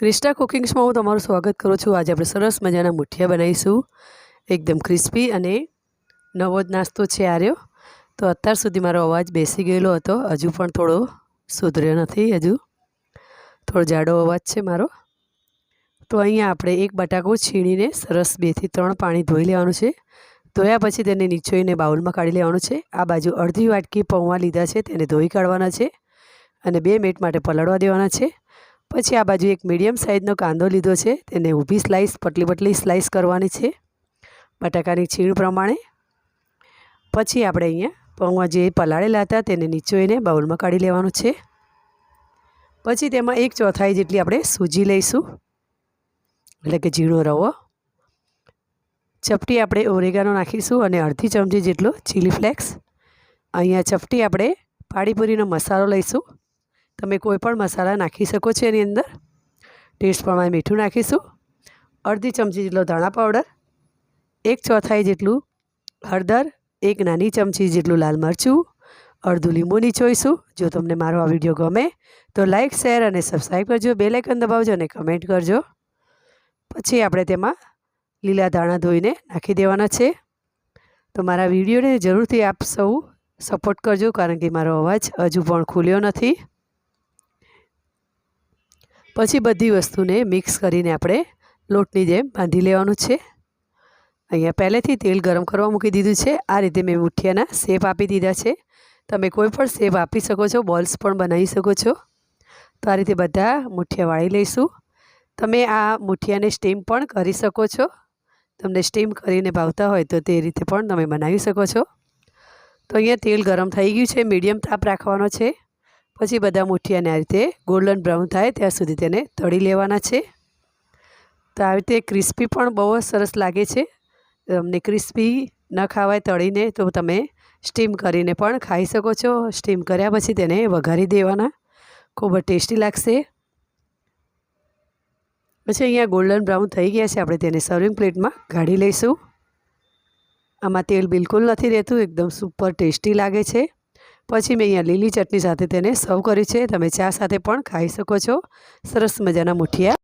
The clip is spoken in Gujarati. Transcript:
ક્રિસ્ટા કુકિંગ્સમાં હું તમારું સ્વાગત કરું છું. આજે આપણે સરસ મજાના મુઠિયા બનાવીશું. એકદમ ક્રિસ્પી અને નવો જ નાસ્તો છે આર્યો તો અત્યાર સુધી મારો અવાજ બેસી ગયેલો હતો. હજુ પણ થોડો સુધર્યો નથી હજુ. થોડો જાડો અવાજ છે મારો. તો અહીંયા આપણે એક બટાકો છીણીને સરસ બેથી ત્રણ પાણી ધોઈ લેવાનું છે. ધોયા પછી તેને નીચોઈને બાઉલમાં કાઢી લેવાનું છે. આ બાજુ અડધી વાટકી પૌવા લીધા છે. તેને ધોઈ કાઢવાના છે અને બે મિનિટ માટે પલાળવા દેવાના છે. પછી આ બાજુ એક મીડિયમ સાઇઝનો કાંદો લીધો છે. તેને ઊભી સ્લાઇસ પટલી પટલી સ્લાઇસ કરવાની છે બટાકાની છીણ પ્રમાણે. પછી આપણે અહીંયા પૌવા જે પલાળેલા હતા તેને નીચોઈને બાઉલમાં કાઢી લેવાનું છે. પછી તેમાં એક ચોથાઈ જેટલી આપણે સૂજી લઈશું. એટલે કે ઝીણો રવો. ચપટી આપણે ઓરેગાનો નાખીશું અને અડધી ચમચી જેટલો ચીલી ફ્લેક્સ અહીંયા ચપટી આપણે પાણીપુરીનો મસાલો લઈશું. તમે કોઈ પણ મસાલા નાખી શકો છો એની અંદર. ટેસ્ટ પ્રમાણે મીઠું નાખીશું. અડધી ચમચી જેટલો ધાણા પાવડર, એક ચોથાઈ જેટલું હળદર, એક નાની ચમચી જેટલું લાલ મરચું, અડધું લીંબુ નીચોઈશું જો તમને મારો આ વીડિયો ગમે તો લાઇક શેર અને સબસ્ક્રાઈબ કરજો. બે લાઇકન દબાવજો અને કમેન્ટ કરજો. પછી આપણે તેમાં લીલા ધાણા ધોઈને નાખી દેવાના છે. તો મારા વિડીયોને જરૂરથી આપ સૌ સપોર્ટ કરજો કારણ કે મારો અવાજ હજુ પણ ખુલ્યો નથી. પછી બધી વસ્તુને મિક્સ કરીને આપણે લોટની જેમ બાંધી લેવાનું છે. અહીંયા પહેલેથી તેલ ગરમ કરવા મૂકી દીધું છે. આ રીતે મેં મુઠિયાના શેપ આપી દીધા છે. તમે કોઈ પણ શેપ આપી શકો છો, બોલ્સ પણ બનાવી શકો છો. તો આ રીતે બધા મુઠિયા વાળી લઈશું. તમે આ મુઠિયાને સ્ટીમ પણ કરી શકો છો. તમને સ્ટીમ કરીને ભાવતા હોય તો તે રીતે પણ તમે બનાવી શકો છો. તો અહીંયા તેલ ગરમ થઈ ગયું છે, મીડિયમ તાપ રાખવાનો છે. પછી બધા મુઠિયાને આ રીતે ગોલ્ડન બ્રાઉન થાય ત્યાં સુધી તેને તળી લેવાના છે. તો આવી રીતે ક્રિસ્પી પણ બહુ જ સરસ લાગે છે. તમને ક્રિસ્પી ન ખાવાય તળીને તો તમે સ્ટીમ કરીને પણ ખાઈ શકો છો. સ્ટીમ કર્યા પછી તેને વઘારી દેવાના. ખૂબ જ ટેસ્ટી લાગશે. પછી અહીંયા ગોલ્ડન બ્રાઉન થઈ ગયા છે. આપણે તેને સર્વિંગ પ્લેટમાં કાઢી લઈશું. આમાં તેલ બિલકુલ નથી રહેતું. એકદમ સુપર ટેસ્ટી લાગે છે. પછી મેં અહીંયા લીલી ચટણી સાથે તેને સર્વ કરી છે. તમે ચા સાથે પણ ખાઈ શકો છો. સરસ મજાના મુઠિયા.